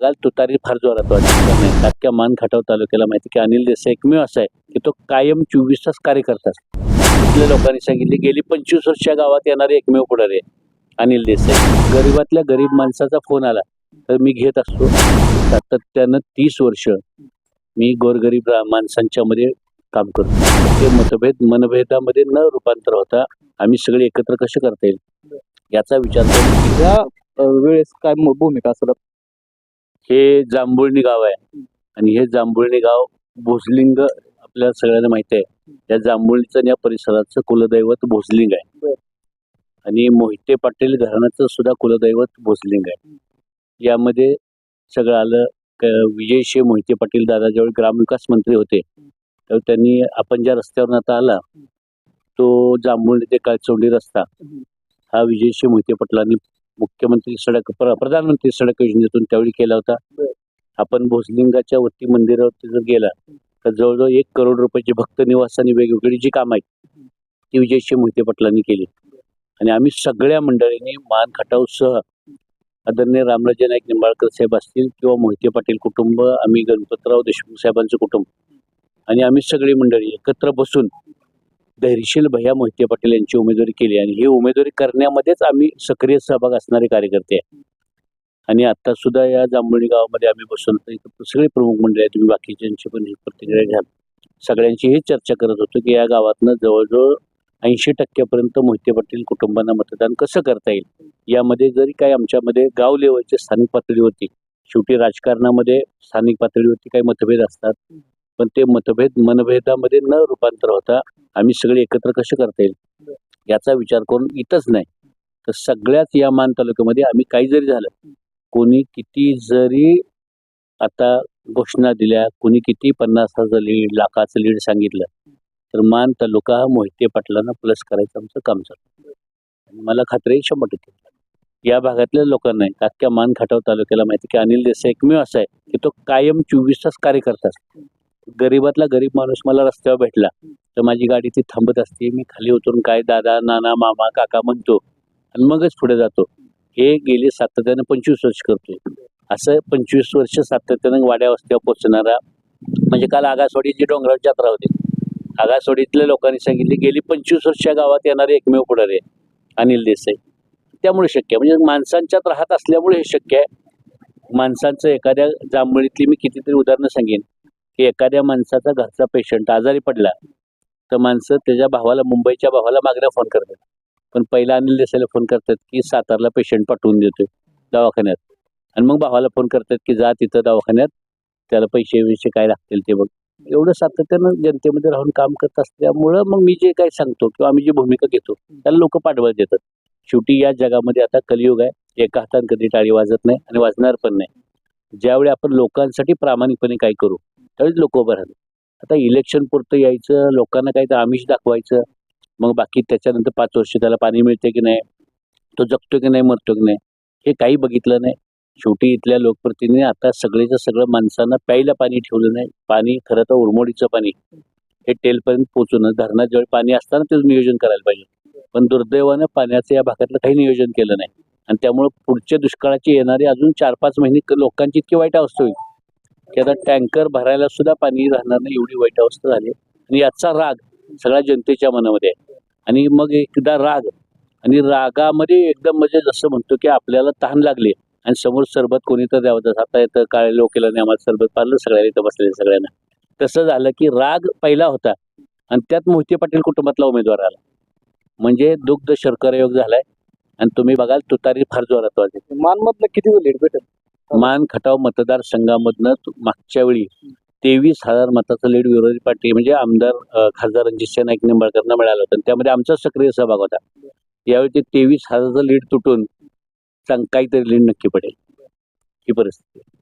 बघाल तुतारी फार जोरात वाजली नाही? अख्ख्या मान खटाव तालुक्याला माहिती की अनिल देसाई एकमेव असा आहे की तो कायम चोवीस तास कार्यकर्ता करतात तिथल्या लोकांनी सांगितले गेली पंचवीस वर्ष गावात येणारे एकमेव पुढारी आहे अनिल देसाई. गरीबातल्या गरीब माणसाचा फोन आला तर मी घेत असतो. सातत्यानं तीस वर्ष मी गोरगरीब रा- माणसांच्या मध्ये काम करतो. ते मतभेद मनभेदामध्ये न रूपांतर होता आम्ही सगळे एकत्र कसे करता येईल? याचा विचार करून या वेळेस काय भूमिका असतात हे जांभुळणी गाव आहे. आणि हे जांभुळणी गाव भोसलिंग आपल्याला सगळ्यांना माहिती आहे. या जांभुळणीचं आणि या परिसराचं कुलदैवत भोसलिंग आहे. आणि मोहिते पाटील घराण्याचं सुद्धा कुलदैवत भोसलिंग आहे. यामध्ये सगळं आलं. क- विजयशे मोहिते पाटील दादा ज्यावेळी ग्रामविकास मंत्री होते. तर त्यांनी आपण ज्या रस्त्यावरून आता आला. तो जांभुळणी ते काळचोंडी रस्ता. हा. विजयशे मोहिते पाटलांनी मुख्यमंत्री सडक प्र- प्रधानमंत्री सडक योजनेतून त्यावेळी केला होता. आपण भोसलिंगाच्या वरती मंदिरावरती जर गेला तर जवळजवळ एक करोड रुपयाची भक्त निवास आणि वेगवेगळी जी कामं आहेत ती विजयशी मोहिते पाटलांनी केली. आणि आम्ही सगळ्या मंडळींनी मान खटावसह आदरणीय रामराजे नाईक निंबाळकर साहेब असतील किंवा मोहिते पाटील कुटुंब आम्ही गणपतराव देशमुख साहेबांचं कुटुंब आणि आम्ही सगळी मंडळी एकत्र बसून धैर्यशील भैया मोहिते पाटील यांची उमेदवारी केली आणि ही उमेदवारी करण्यामध्येच आम्ही सक्रिय सहभाग असणारे कार्यकर्ते आहे. आणि आता सुद्धा या जांभुळी गावामध्ये आम्ही बसून सगळे प्रमुख मंडळी आहेत. तुम्ही बाकीच्यांची पण ही प्रतिक्रिया घ्याल सगळ्यांची ही चर्चा करत होतो की या गावातनं जवळजवळ ऐंशी टक्क्यापर्यंत मोहिते पाटील कुटुंबांना मतदान कसं करता येईल? यामध्ये जरी काय आमच्यामध्ये गाव लेवलचे स्थानिक पातळीवरती शेवटी राजकारणामध्ये स्थानिक पातळीवरती काही मतभेद असतात. पण ते मतभेद मनभेदामध्ये न रूपांतर होता आम्ही सगळे एकत्र कसे करता येईल? याचा विचार करून इथंच नाही. तर सगळ्याच या मान तालुक्यामध्ये आम्ही काही जरी झालं कोणी किती जरी आता घोषणा दिल्या कोणी किती पन्नास हजार लीड लाखाचं लीड सांगितलं तर मान तालुका हा मोहिते पाटलांना प्लस करायचं आमचं काम चालू आणि मला खात्री शंभर टक्के. या भागातल्या लोकांना आहे, अख्ख्या मान खटाव तालुक्याला माहिती की अनिल देसाई एकमेव असा आहे की तो कायम चोवीस तास कार्यकर्ता असतो. गरीबातला गरीब माणूस मला रस्त्यावर भेटला तर माझी गाडी ती थांबत असते. मी खाली उतरून काय दादा नाना मामा काका म्हणतो आणि मगच पुढे जातो. हे गेले सातत्याने पंचवीस वर्ष करतो असं पंचवीस वर्ष सातत्याने वाड्या वस्त्यावर पोचणारा म्हणजे काल आगासवाडीची डोंगरावर जत्रा होती. आगासवाडीतल्या लोकांनी सांगितले गेली पंचवीस वर्ष या गावात येणारे एकमेव पुढारी आहे अनिल देसाई. त्यामुळे शक्य आहे. म्हणजे माणसांच्यात राहत असल्यामुळे हे शक्य आहे. माणसांचं एखाद्या जांभळीतली मी कितीतरी उदाहरणं सांगेन. की एखाद्या माणसाचा घरचा पेशंट आजारी पडला तर माणसं त्याच्या भावाला मुंबईच्या भावाला मागण्या फोन करतात. पण पहिला अनिल देसाईला फोन करतात की सातारला पेशंट पाठवून देतोय दवाखान्यात. आणि मग भावाला फोन करतात की जा तिथं दवाखान्यात त्याला पैसे विषय काय लागतील ते बघ. एवढं सातत्यानं जनतेमध्ये राहून काम करत असल्यामुळं मग मी जे काही सांगतो किंवा आम्ही जी भूमिका घेतो त्याला लोक पाठबळ देतात. शेवटी या जगामध्ये आता कलियुग आहे. एका हाताने कधी टाळी वाजत नाही आणि वाजणार पण नाही. ज्यावेळी आपण लोकांसाठी प्रामाणिकपणे काय करू त्यावेळेस लोक उभं राहिले. आता इलेक्शन पुरतं यायचं लोकांना काही तर आमिष दाखवायचं. मग बाकी त्याच्यानंतर पाच वर्ष त्याला पाणी मिळते की नाही तो जगतो की नाही मरतो की नाही हे काही बघितलं नाही. शेवटी इथल्या लोकप्रतिनिधी आता सगळेचं सगळं माणसांना प्यायला पाणी ठेवलं नाही. पाणी खरं तर उरमोडीचं पाणी. हे टेलपर्यंत पोहोचून धरणात ज्यावेळी पाणी असताना त्याचं नियोजन करायला पाहिजे. पण दुर्दैवानं पाण्याचं या भागातलं काही नियोजन केलं नाही. आणि त्यामुळं पुढच्या दुष्काळाची येणारी अजून चार पाच महिने लोकांची इतकी वाईट अवस्था होईल. की आता टँकर भरायला सुद्धा पाणी राहणार नाही एवढी वाईट अवस्था झाली आणि याचा राग सगळ्या जनतेच्या मनामध्ये आहे. आणि मग एकदा राग आणि रागामध्ये एकदम म्हणजे जसं म्हणतो की आपल्याला तहान लागली आणि समोर सरबत कोणी तर द्यावं जसं आता येतं काळे लोक केलं नाही आम्हाला सरबत पाहिलं सगळ्या इथं बसलेले सगळ्यांना. तसं झालं की राग पहिला होता. आणि त्यात मोहिते पाटील कुटुंबातला उमेदवार आला. म्हणजे दुग्ध शर्करा योग झालाय. आणि तुम्ही बघाल तुतारी फार जोरात वाजते मानमधलं किती लीड भेटेल मान खटाव मतदारसंघामधनं तु- मागच्या वेळी तेवीस हजार मताचा लीड विरोधी पार्टी म्हणजे आमदार खासदार रणजित नाईक निंबाळकरना मिळालं होतं. आणि त्यामध्ये आमचा सक्रिय सहभाग होता. यावेळी ते तेवीस हजारचं लीड तुटून चांग काहीतरी लीड नक्की पडेल. ही परिस्थिती.